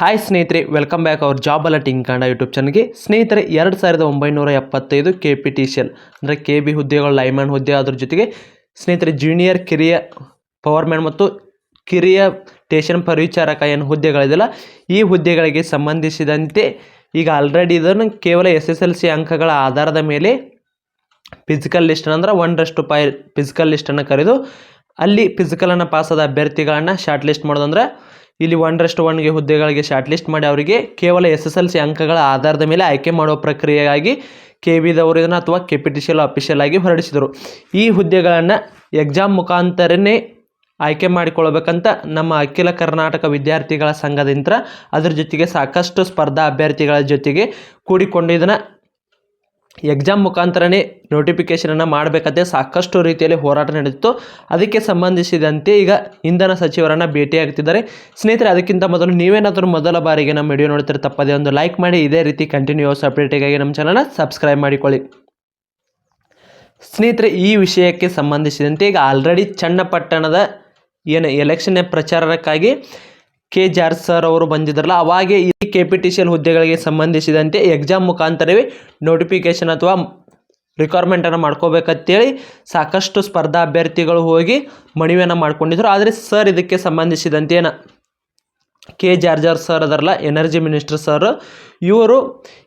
Hi ಸ್ನೇಹಿತರೆ welcome back our job alerting Kannada YouTube ಚಾನಲ್ಗೆ ಸ್ನೇಹಿತರೆ, ಎರಡು ಸಾವಿರದ ಒಂಬೈನೂರ ಎಪ್ಪತ್ತೈದು K P T C L ಅಂದರೆ ಕೆ ಬಿ ಹುದ್ದೆಗಳು ಲೈಮ್ಯಾನ್ ಹುದ್ದೆ ಅದ್ರ ಜೊತೆಗೆ, ಸ್ನೇಹಿತರೆ ಜೂನಿಯರ್ ಕಿರಿಯ ಪವರ್ಮ್ಯಾನ್ ಮತ್ತು ಕಿರಿಯ ಸ್ಟೇಷನ್ ಪರಿವಿಚಾರಕ ಏನು ಹುದ್ದೆಗಳಿದೆಯಲ್ಲ ಈ ಹುದ್ದೆಗಳಿಗೆ ಸಂಬಂಧಿಸಿದಂತೆ ಈಗ ಆಲ್ರೆಡಿ ಇದನ್ನು ಕೇವಲ ಎಸ್ ಎಸ್ ಎಲ್ ಸಿ ಅಂಕಗಳ ಆಧಾರದ ಮೇಲೆ ಫಿಸಿಕಲ್ ಲಿಸ್ಟ್ ಅಂದ್ರೆ ಒಂದರಷ್ಟು ಪೈ ಫಿಸಿಕಲ್ ಲಿಸ್ಟನ್ನು ಕರೆದು, ಅಲ್ಲಿ ಫಿಸಿಕಲನ್ನು ಪಾಸಾದ ಅಭ್ಯರ್ಥಿಗಳನ್ನು ಶಾರ್ಟ್ ಲಿಸ್ಟ್ ಮಾಡೋದಂದ್ರೆ ಇಲ್ಲಿ ಒಂದರಷ್ಟು ಒನ್ಗೆ ಹುದ್ದೆಗಳಿಗೆ ಶಾರ್ಟ್ ಲಿಸ್ಟ್ ಮಾಡಿ ಅವರಿಗೆ ಕೇವಲ ಎಸ್ ಎಸ್ ಎಲ್ ಸಿ ಅಂಕಗಳ ಆಧಾರದ ಮೇಲೆ ಆಯ್ಕೆ ಮಾಡುವ ಪ್ರಕ್ರಿಯೆಯಾಗಿ ಕೆ ವಿದವರು ಇದನ್ನು ಅಥವಾ K P T C official ಆಗಿ ಹೊರಡಿಸಿದರು. ಈ ಹುದ್ದೆಗಳನ್ನು ಎಕ್ಸಾಮ್ ಮುಖಾಂತರನೇ ಆಯ್ಕೆ ಮಾಡಿಕೊಳ್ಬೇಕಂತ ನಮ್ಮ ಅಖಿಲ ಕರ್ನಾಟಕ ವಿದ್ಯಾರ್ಥಿಗಳ ಸಂಘದಿಂದ ಅದ್ರ ಜೊತೆಗೆ ಸಾಕಷ್ಟು ಸ್ಪರ್ಧಾ ಅಭ್ಯರ್ಥಿಗಳ ಜೊತೆಗೆ ಕೂಡಿಕೊಂಡು ಇದನ್ನು ಎಕ್ಸಾಮ್ ಮುಖಾಂತರನೇ ನೋಟಿಫಿಕೇಷನನ್ನು ಮಾಡಬೇಕಂತೆ ಸಾಕಷ್ಟು ರೀತಿಯಲ್ಲಿ ಹೋರಾಟ ನಡೆದಿತ್ತು. ಅದಕ್ಕೆ ಸಂಬಂಧಿಸಿದಂತೆ ಈಗ ಇಂಧನ ಸಚಿವರನ್ನು ಭೇಟಿಯಾಗ್ತಿದ್ದಾರೆ ಸ್ನೇಹಿತರೆ, ಅದಕ್ಕಿಂತ ಮೊದಲು ನೀವೇನಾದರೂ ಮೊದಲ ಬಾರಿಗೆ ನಮ್ಮ ವಿಡಿಯೋ ನೋಡ್ತಾರೆ ತಪ್ಪದೇ ಒಂದು ಲೈಕ್ ಮಾಡಿ, ಇದೇ ರೀತಿ ಕಂಟಿನ್ಯೂಸ್ ಅಪ್ಡೇಟಿಗಾಗಿ ನಮ್ಮ ಚಾನಲ್ನ ಸಬ್ಸ್ಕ್ರೈಬ್ ಮಾಡಿಕೊಳ್ಳಿ. ಸ್ನೇಹಿತರೆ, ಈ ವಿಷಯಕ್ಕೆ ಸಂಬಂಧಿಸಿದಂತೆ ಈಗ ಆಲ್ರೆಡಿ ಚನ್ನಪಟ್ಟಣದ ಏನು ಎಲೆಕ್ಷನ್ ಪ್ರಚಾರಕ್ಕಾಗಿ ಕೆ ಜಾರ್ ಸರ್ ಅವರು ಬಂದಿದ್ರಲ್ಲ, ಅವಾಗೆ ಈ K P T C L ಹುದ್ದೆಗಳಿಗೆ ಸಂಬಂಧಿಸಿದಂತೆ ಎಕ್ಸಾಮ್ ಮುಖಾಂತರವೇ ನೋಟಿಫಿಕೇಶನ್ ಅಥವಾ ರಿಕ್ವೈರ್ಮೆಂಟನ್ನು ಮಾಡ್ಕೋಬೇಕಂತೇಳಿ ಸಾಕಷ್ಟು ಸ್ಪರ್ಧಾ ಅಭ್ಯರ್ಥಿಗಳು ಹೋಗಿ ಮನವಿಯನ್ನು ಮಾಡ್ಕೊಂಡಿದ್ರು. ಆದರೆ ಸರ್ ಇದಕ್ಕೆ ಸಂಬಂಧಿಸಿದಂತೆ ಏನು ಕೆ ಜಾರ್ಜರ್ ಸರ್ ಅದರಲ್ಲ ಎನರ್ಜಿ ಮಿನಿಸ್ಟರ್ ಸರ್ ಇವರು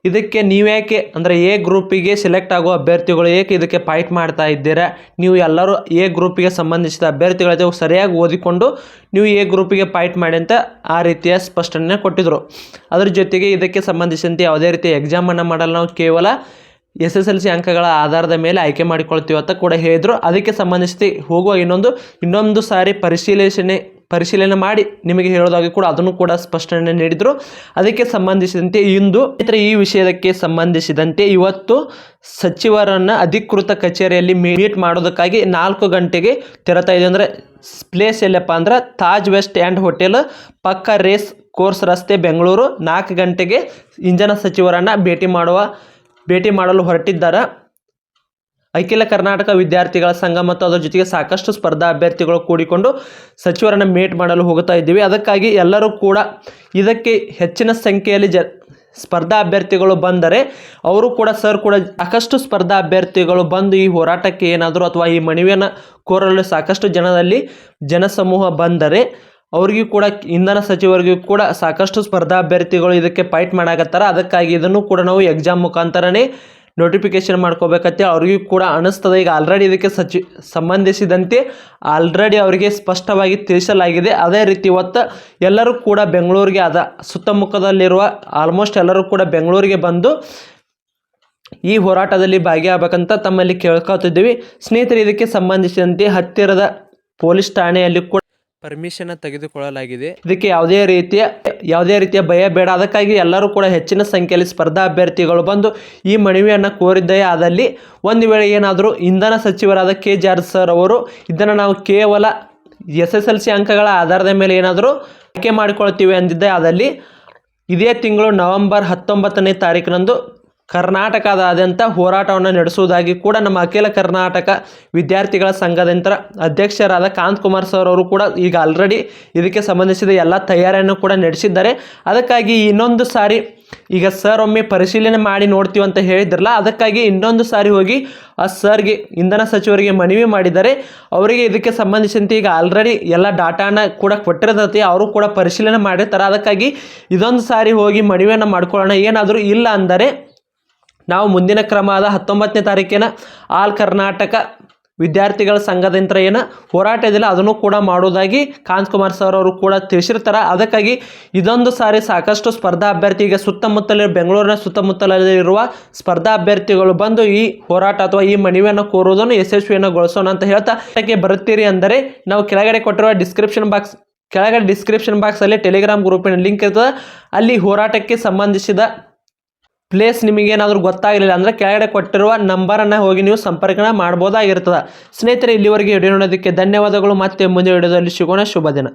ಇದಕ್ಕೆ ನೀವ್ಯಾಕೆ ಅಂದರೆ ಎ ಗ್ರೂಪಿಗೆ ಸೆಲೆಕ್ಟ್ ಆಗೋ ಅಭ್ಯರ್ಥಿಗಳು ಏಕೆ ಇದಕ್ಕೆ ಫೈಟ್ ಮಾಡ್ತಾ ಇದ್ದೀರಾ? ನೀವು ಎಲ್ಲರೂ ಎ ಗ್ರೂಪಿಗೆ ಸಂಬಂಧಿಸಿದ ಅಭ್ಯರ್ಥಿಗಳ ಜೊತೆ ಸರಿಯಾಗಿ ಓದಿಕೊಂಡು ನೀವು ಎ ಗ್ರೂಪಿಗೆ ಫೈಟ್ ಮಾಡಿ ಅಂತ ಆ ರೀತಿಯ ಸ್ಪಷ್ಟನೆ ಕೊಟ್ಟಿದ್ದರು ಅದ್ರ ಜೊತೆಗೆ ಇದಕ್ಕೆ ಸಂಬಂಧಿಸಿದಂತೆ ಯಾವುದೇ ರೀತಿಯ ಎಕ್ಸಾಮನ್ನು ಮಾಡಲು ನಾವು, ಕೇವಲ ಎಸ್ ಎಸ್ ಎಲ್ ಸಿ ಅಂಕಗಳ ಆಧಾರದ ಮೇಲೆ ಆಯ್ಕೆ ಮಾಡಿಕೊಳ್ತೀವಿ ಅಂತ ಕೂಡ ಹೇಳಿದರು. ಅದಕ್ಕೆ ಸಂಬಂಧಿಸಿ ಹೋಗುವ ಇನ್ನೊಂದು ಇನ್ನೊಂದು ಸಾರಿ ಪರಿಶೀಲನೆ ಪರಿಶೀಲನೆ ಮಾಡಿ ನಿಮಗೆ ಹೇಳೋದಾಗಿ ಕೂಡ ಅದನ್ನು ಕೂಡ ಸ್ಪಷ್ಟನೆ ನೀಡಿದರು. ಅದಕ್ಕೆ ಸಂಬಂಧಿಸಿದಂತೆ ಇಂದು ಇತರ ಈ ವಿಷಯಕ್ಕೆ ಸಂಬಂಧಿಸಿದಂತೆ ಇವತ್ತು ಸಚಿವರನ್ನು ಅಧಿಕೃತ ಕಚೇರಿಯಲ್ಲಿ ಮೀಟ್ ಮಾಡೋದಕ್ಕಾಗಿ ನಾಲ್ಕು ಗಂಟೆಗೆ ತೆರತಾ ಇದೆ ಅಂದರೆ ಪ್ಲೇಸ್ ಎಲ್ಲಪ್ಪ ಅಂದ್ರೆ ತಾಜ್ ವೆಸ್ಟ್ ಆ್ಯಂಡ್ ಹೋಟೆಲ್, ಪಕ್ಕ ರೇಸ್ ಕೋರ್ಸ್ ರಸ್ತೆ ಬೆಂಗಳೂರು ನಾಲ್ಕು ಗಂಟೆಗೆ ಇಂಜನ ಸಚಿವರನ್ನು ಭೇಟಿ ಮಾಡುವ, ಭೇಟಿ ಮಾಡಲು ಹೊರಟಿದ್ದಾರೆ. ಅಖಿಲ ಕರ್ನಾಟಕ ವಿದ್ಯಾರ್ಥಿಗಳ ಸಂಘ ಮತ್ತು ಅದರ ಜೊತೆಗೆ ಸಾಕಷ್ಟು ಸ್ಪರ್ಧಾ ಅಭ್ಯರ್ಥಿಗಳು ಕೂಡಿಕೊಂಡು ಸಚಿವರನ್ನು ಮೇಟ್ ಮಾಡಲು ಹೋಗ್ತಾ ಇದ್ದೀವಿ. ಅದಕ್ಕಾಗಿ ಎಲ್ಲರೂ ಕೂಡ ಇದಕ್ಕೆ ಹೆಚ್ಚಿನ ಸಂಖ್ಯೆಯಲ್ಲಿ ಜ, ಸ್ಪರ್ಧಾ ಅಭ್ಯರ್ಥಿಗಳು ಬಂದರೆ ಅವರು ಕೂಡ ಸರ್ ಕೂಡ ಸಾಕಷ್ಟು ಸ್ಪರ್ಧಾ ಅಭ್ಯರ್ಥಿಗಳು ಬಂದು ಈ ಹೋರಾಟಕ್ಕೆ ಏನಾದರೂ ಅಥವಾ ಈ ಮನವಿಯನ್ನು ಕೋರಲು ಸಾಕಷ್ಟು ಜನದಲ್ಲಿ ಜನಸಮೂಹ ಬಂದರೆ ಅವ್ರಿಗೂ ಕೂಡ ಇಂಧನ ಸಚಿವರಿಗೂ ಕೂಡ ಸಾಕಷ್ಟು ಸ್ಪರ್ಧಾ ಅಭ್ಯರ್ಥಿಗಳು ಇದಕ್ಕೆ ಫೈಟ್ ಮಾಡಾಕತ್ತಾರ. ಅದಕ್ಕಾಗಿ ಇದನ್ನು ಕೂಡ ನಾವು ಎಕ್ಸಾಮ್ ಮುಖಾಂತರನೇ ನೋಟಿಫಿಕೇಶನ್ ಮಾಡ್ಕೋಬೇಕತ್ತೆ ಅವ್ರಿಗೂ ಕೂಡ ಅನಿಸ್ತದೆ. ಈಗ ಆಲ್ರೆಡಿ ಇದಕ್ಕೆ ಸಚಿ, ಸಂಬಂಧಿಸಿದಂತೆ ಆಲ್ರೆಡಿ ಅವರಿಗೆ ಸ್ಪಷ್ಟವಾಗಿ ತಿಳಿಸಲಾಗಿದೆ. ಅದೇ ರೀತಿ ಇವತ್ತು ಎಲ್ಲರೂ ಕೂಡ ಬೆಂಗಳೂರಿಗೆ ಅದ ಸುತ್ತಮುತ್ತದಲ್ಲಿರುವ ಆಲ್ಮೋಸ್ಟ್ ಎಲ್ಲರೂ ಕೂಡ ಬೆಂಗಳೂರಿಗೆ ಬಂದು ಈ ಹೋರಾಟದಲ್ಲಿ ಭಾಗಿಯಾಗಬೇಕಂತ ತಮ್ಮಲ್ಲಿ ಕೇಳ್ಕೊತಿದ್ದೀವಿ. ಸ್ನೇಹಿತರೆ, ಇದಕ್ಕೆ ಸಂಬಂಧಿಸಿದಂತೆ ಹತ್ತಿರದ ಪೊಲೀಸ್ ಠಾಣೆಯಲ್ಲಿ ಕೂಡ ಪರ್ಮಿಷನ್ ತೆಗೆದುಕೊಳ್ಳಲಾಗಿದೆ. ಇದಕ್ಕೆ ಯಾವುದೇ ರೀತಿಯ ಯಾವುದೇ ರೀತಿಯ ಭಯ ಬೇಡ. ಅದಕ್ಕಾಗಿ ಎಲ್ಲರೂ ಕೂಡ ಹೆಚ್ಚಿನ ಸಂಖ್ಯೆಯಲ್ಲಿ ಸ್ಪರ್ಧಾ ಅಭ್ಯರ್ಥಿಗಳು ಬಂದು ಈ ಮನವಿಯನ್ನು ಕೋರಿದ್ದೇ ಆದಲ್ಲಿ ಒಂದು ವೇಳೆ ಏನಾದರೂ ಇಂಧನ ಸಚಿವರಾದ ಕೆ ಜಾರ್ಜ್ ಸರ್ ಅವರು ಇದನ್ನು ನಾವು ಕೇವಲ ಎಸ್ ಎಸ್ ಎಲ್ ಸಿ ಅಂಕಗಳ ಆಧಾರದ ಮೇಲೆ ಏನಾದರೂ ಆಯ್ಕೆ ಮಾಡಿಕೊಳ್ತೀವಿ ಅಂದಿದ್ದೇ ಆದಲ್ಲಿ ಇದೇ ತಿಂಗಳು ನವೆಂಬರ್ ಹತ್ತೊಂಬತ್ತನೇ ತಾರೀಕಿನಂದು ಕರ್ನಾಟಕದಾದ್ಯಂತ ಹೋರಾಟವನ್ನು ನಡೆಸುವುದಾಗಿ ಕೂಡ ನಮ್ಮ ಅಖಿಲ ಕರ್ನಾಟಕ ವಿದ್ಯಾರ್ಥಿಗಳ ಸಂಘದಂತರ ಅಧ್ಯಕ್ಷರಾದ ಕಾಂತ್ ಕುಮಾರ್ ಸರ್ ಅವರು ಕೂಡ ಈಗ ಆಲ್ರೆಡಿ ಇದಕ್ಕೆ ಸಂಬಂಧಿಸಿದ ಎಲ್ಲ ತಯಾರಿಯನ್ನು ಕೂಡ ನಡೆಸಿದ್ದಾರೆ. ಅದಕ್ಕಾಗಿ ಇನ್ನೊಂದು ಸಾರಿ ಈಗ ಸರ್ ಒಮ್ಮೆ ಪರಿಶೀಲನೆ ಮಾಡಿ ನೋಡ್ತೀವಿ ಅಂತ ಹೇಳಿದ್ರಲ್ಲ, ಅದಕ್ಕಾಗಿ ಇನ್ನೊಂದು ಸಾರಿ ಹೋಗಿ ಆ ಸರ್ಗೆ ಇಂಧನ ಸಚಿವರಿಗೆ ಮನವಿ ಮಾಡಿದರೆ ಅವರಿಗೆ ಇದಕ್ಕೆ ಸಂಬಂಧಿಸಿದಂತೆ ಈಗ ಆಲ್ರೆಡಿ ಎಲ್ಲ ಡಾಟಾನ ಕೂಡ ಕೊಟ್ಟಿರ್ತೈತಿ, ಅವರು ಕೂಡ ಪರಿಶೀಲನೆ ಮಾಡಿರ್ತಾರೆ. ಅದಕ್ಕಾಗಿ ಇದೊಂದು ಸಾರಿ ಹೋಗಿ ಮನವಿಯನ್ನು ಮಾಡ್ಕೊಳ್ಳೋಣ. ಏನಾದರೂ ಇಲ್ಲ ಅಂದರೆ ನಾವು ಮುಂದಿನ ಕ್ರಮ ಆದ ಹತ್ತೊಂಬತ್ತನೇ ತಾರೀಕಿನ ಆಲ್ ಕರ್ನಾಟಕ ವಿದ್ಯಾರ್ಥಿಗಳ ಸಂಘದಿಂದ ಏನು ಹೋರಾಟ ಇದೆಯಲ್ಲ ಅದನ್ನು ಕೂಡ ಮಾಡೋದಾಗಿ ಕಾಂತ್ ಕುಮಾರ್ ಸರ್ ಅವರು ಕೂಡ ತಿಳಿಸಿರ್ತಾರೆ. ಅದಕ್ಕಾಗಿ ಇದೊಂದು ಸಾರಿ ಸಾಕಷ್ಟು ಸ್ಪರ್ಧಾ ಅಭ್ಯರ್ಥಿ ಈಗ ಸುತ್ತಮುತ್ತಲಿನ ಬೆಂಗಳೂರಿನ ಸುತ್ತಮುತ್ತಲಲ್ಲಿರುವ ಸ್ಪರ್ಧಾ ಅಭ್ಯರ್ಥಿಗಳು ಬಂದು ಈ ಹೋರಾಟ ಅಥವಾ ಈ ಮನವಿಯನ್ನು ಕೋರುವುದನ್ನು ಯಶಸ್ವಿಯನ್ನುಗೊಳಿಸೋಣ ಅಂತ ಹೇಳ್ತಾ ಅದಕ್ಕೆ ಬರುತ್ತೀರಿ ಅಂದರೆ ನಾವು ಕೆಳಗಡೆ ಕೊಟ್ಟಿರುವ ಡಿಸ್ಕ್ರಿಪ್ಷನ್ ಬಾಕ್ಸ್, ಕೆಳಗಡೆ ಡಿಸ್ಕ್ರಿಪ್ಷನ್ ಬಾಕ್ಸಲ್ಲಿ ಟೆಲಿಗ್ರಾಮ್ ಗ್ರೂಪಿನ ಲಿಂಕ್ ಇರ್ತದೆ. ಅಲ್ಲಿ ಹೋರಾಟಕ್ಕೆ ಸಂಬಂಧಿಸಿದ ಪ್ಲೇಸ್ ನಿಮಗೇನಾದರೂ ಗೊತ್ತಾಗಲಿಲ್ಲ ಅಂದರೆ ಕೆಳಗಡೆ ಕೊಟ್ಟಿರುವ ನಂಬರನ್ನು ಹೋಗಿ ನೀವು ಸಂಪರ್ಕನ ಮಾಡ್ಬೋದಾಗಿರ್ತದೆ. ಸ್ನೇಹಿತರೆ, ಇಲ್ಲಿವರೆಗೆ ವಿಡಿಯೋ ನೋಡೋದಕ್ಕೆ ಧನ್ಯವಾದಗಳು. ಮತ್ತೆ ಮುಂದೆ ವಿಡಿಯೋದಲ್ಲಿ ಸಿಗೋಣ. ಶುಭ ದಿನ.